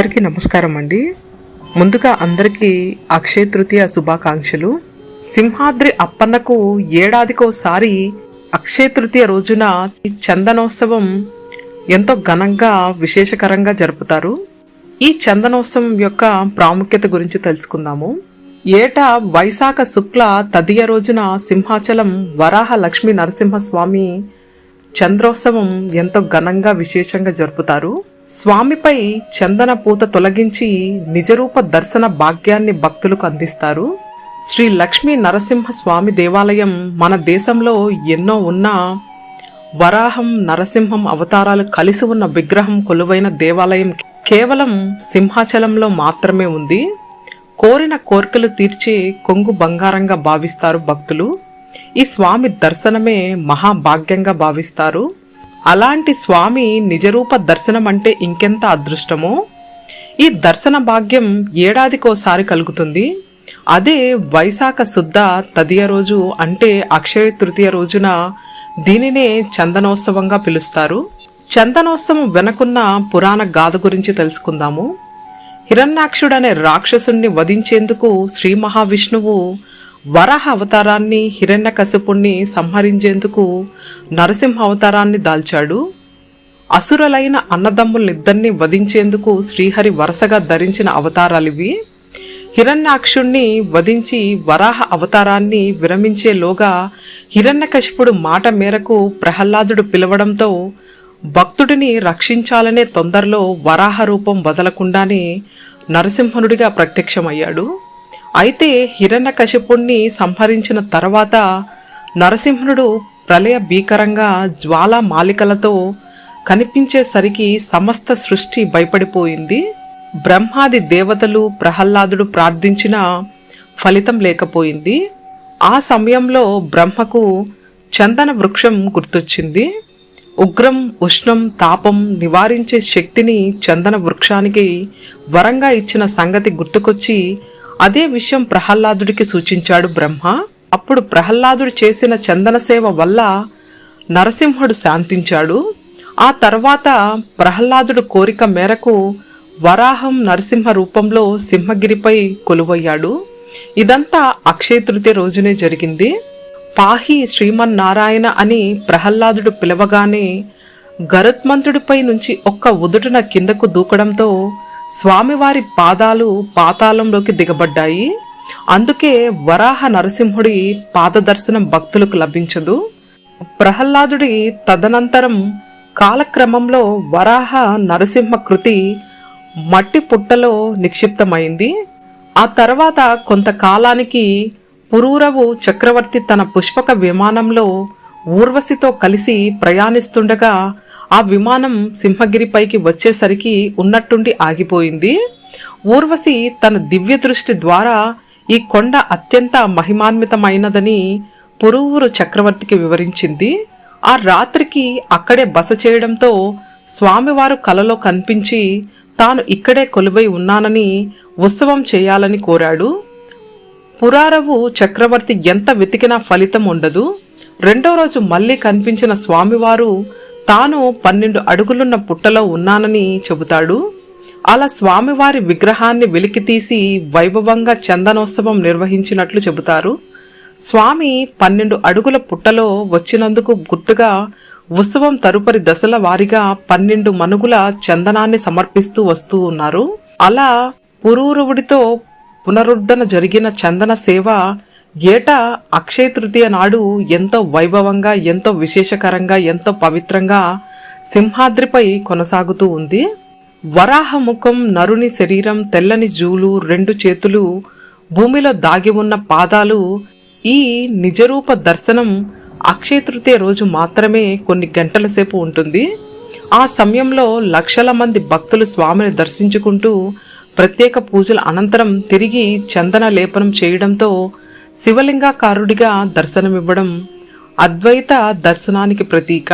అందరికీ నమస్కారం అండి. ముందుగా అందరికీ అక్షయ తృతీయ శుభాకాంక్షలు. సింహాద్రి అప్పన్నకు ఏడాదికోసారి అక్షయ తృతీయ రోజున ఈ చందనోత్సవం ఎంతో ఘనంగా విశేషకరంగా జరుపుతారు. ఈ చందనోత్సవం యొక్క ప్రాముఖ్యత గురించి తెలుసుకుందాము. ఏటా వైశాఖ శుక్ల తదియ రోజున సింహాచలం వరాహ లక్ష్మీ నరసింహస్వామి చంద్రోత్సవం ఎంతో ఘనంగా విశేషంగా జరుపుతారు. స్వామిపై చందన పూత తొలగించి నిజరూప దర్శన భాగ్యాన్ని భక్తులకు అందిస్తారు. శ్రీ లక్ష్మీ నరసింహ స్వామి దేవాలయం మన దేశంలో ఎన్నో ఉన్నా వరాహం నరసింహం అవతారాలు కలిసి ఉన్న విగ్రహం కొలువైన దేవాలయం కేవలం సింహాచలంలో మాత్రమే ఉంది. కోరిన కోరికలు తీర్చే కొంగు బంగారంగా భావిస్తారు భక్తులు. ఈ స్వామి దర్శనమే మహాభాగ్యంగా భావిస్తారు. అలాంటి స్వామి నిజరూప దర్శనం అంటే ఇంకెంత అదృష్టమో? ఈ దర్శన భాగ్యం ఏడాదికోసారి కలుగుతుంది. అదే వైశాఖ శుద్ధ తదియ రోజు అంటే అక్షయ తృతీయ రోజున దీనినే చందనోత్సవంగా పిలుస్తారు. చందనోత్సవం వెనకున్న పురాణ గాథ గురించి తెలుసుకుందాము. హిరణ్యాక్షుడనే రాక్షసుణ్ణి వధించేందుకు శ్రీ మహావిష్ణువు వరాహ అవతారాన్ని హిరణ్యకశిపుణ్ణి సంహరించేందుకు నరసింహ అవతారాన్ని దాల్చాడు. అసురులైన అన్నదమ్ములిద్దరిని వధించేందుకు శ్రీహరి వరుసగా ధరించిన అవతారాలివి. హిరణ్యాక్షుణ్ణి వధించి వరాహ అవతారాన్ని విరమించేలోగా హిరణ్యకశిపుడు మాట మేరకు ప్రహ్లాదుడు పిలవడంతో భక్తుడిని రక్షించాలనే తొందరలో వరాహ రూపం వదలకుండానే నరసింహనుడిగా ప్రత్యక్షమయ్యాడు. అయితే హిరణ్యకశిపుణ్ణి సంహరించిన తర్వాత నరసింహుడు ప్రళయ భీకరంగా జ్వాలా మాలికలతో కనిపించేసరికి సమస్త సృష్టి భయపడిపోయింది. బ్రహ్మాది దేవతలు ప్రహ్లాదుడు ప్రార్థించిన ఫలితం లేకపోయింది. ఆ సమయంలో బ్రహ్మకు చందన వృక్షం గుర్తొచ్చింది. ఉగ్రం ఉష్ణం తాపం నివారించే శక్తిని చందన వృక్షానికి వరంగా ఇచ్చిన సంగతి గుర్తుకొచ్చి అదే విషయం ప్రహ్లాదుడికి సూచించాడు బ్రహ్మ. అప్పుడు ప్రహ్లాదుడు చేసిన చందన సేవ వల్ల నరసింహుడు శాంతించాడు. ఆ తర్వాత ప్రహ్లాదుడు కోరిక మేరకు వరాహం నరసింహ రూపంలో సింహగిరిపై కొలువయ్యాడు. ఇదంతా అక్షయ తృతీయ రోజునే జరిగింది. పాహి శ్రీమన్నారాయణ అని ప్రహ్లాదుడు పిలవగానే గరుత్మంతుడిపై నుంచి ఒక్క ఉదుటున కిందకు దూకడంతో స్వామివారి పాదాలు పాతాళంలోకి దిగబడ్డాయి. అందుకే వరాహ నరసింహుడి పాదదర్శనం భక్తులకు లభించదు. ప్రహ్లాదుడి తదనంతరం కాలక్రమంలో వరాహ నరసింహ కృతి మట్టి పుట్టలో నిక్షిప్తమైంది. ఆ తర్వాత కొంతకాలానికి పురూరవు చక్రవర్తి తన పుష్పక విమానంలో ఊర్వశితో కలిసి ప్రయాణిస్తుండగా ఆ విమానం సింహగిరిపైకి వచ్చేసరికి ఉన్నట్టుండి ఆగిపోయింది. ఊర్వశి తన దివ్య దృష్టి ద్వారా ఈ కొండ అత్యంత మహిమాన్వితమైనదని పురువురు చక్రవర్తికి వివరించింది. ఆ రాత్రికి అక్కడే బస చేయడంతో స్వామివారు కలలో కనిపించి తాను ఇక్కడే కొలువై ఉన్నానని ఉత్సవం చేయాలని కోరాడు. పురారవు చక్రవర్తి ఎంత వెతికినా ఫలితం ఉండదు. రెండో రోజు మళ్ళీ కనిపించిన స్వామివారు తాను పన్నెండు అడుగులున్న పుట్టలో ఉన్నానని చెబుతాడు. అలా స్వామివారి విగ్రహాన్ని వెలికితీసి వైభవంగా చందనోత్సవం నిర్వహించినట్లు చెబుతారు. స్వామి పన్నెండు అడుగుల పుట్టలో వచ్చినందుకు గుర్తుగా ఉత్సవం తరుపరి దశల వారీగా పన్నెండు మనుగుల చందనాన్ని సమర్పిస్తూ వస్తూ ఉన్నారు. అలా పురూరవుడితో పునరుద్ధరణ జరిగిన చందన సేవ ఏటా అక్షయ తృతీయ నాడు ఎంతో వైభవంగా ఎంతో విశేషకరంగా ఎంతో పవిత్రంగా సింహాద్రిపై కొనసాగుతూ ఉంది. వరాహ ముఖం నరుని శరీరం తెల్లని జూలు రెండు చేతులు భూమిలో దాగి ఉన్న పాదాలు ఈ నిజరూప దర్శనం అక్షయ తృతీయ రోజు మాత్రమే కొన్ని గంటల సేపు ఉంటుంది. ఆ సమయంలో లక్షల మంది భక్తులు స్వామిని దర్శించుకుంటూ ప్రత్యేక పూజల అనంతరం తిరిగి చందన లేపనం చేయడంతో శివలింగాకారుడిగా దర్శనమివ్వడం అద్వైత దర్శనానికి ప్రతీక.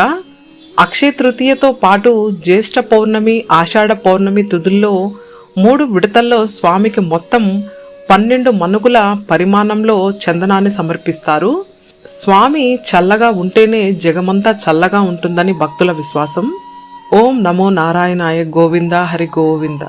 అక్షయ తృతీయతో పాటు జ్యేష్ఠ పౌర్ణమి ఆషాఢ పౌర్ణమి తుదుల్లో మూడు విడతల్లో స్వామికి మొత్తం పన్నెండు మనుగుల పరిమాణంలో చందనాన్ని సమర్పిస్తారు. స్వామి చల్లగా ఉంటేనే జగమంతా చల్లగా ఉంటుందని భక్తుల విశ్వాసం. ఓం నమో నారాయణాయ గోవింద హరి గోవింద.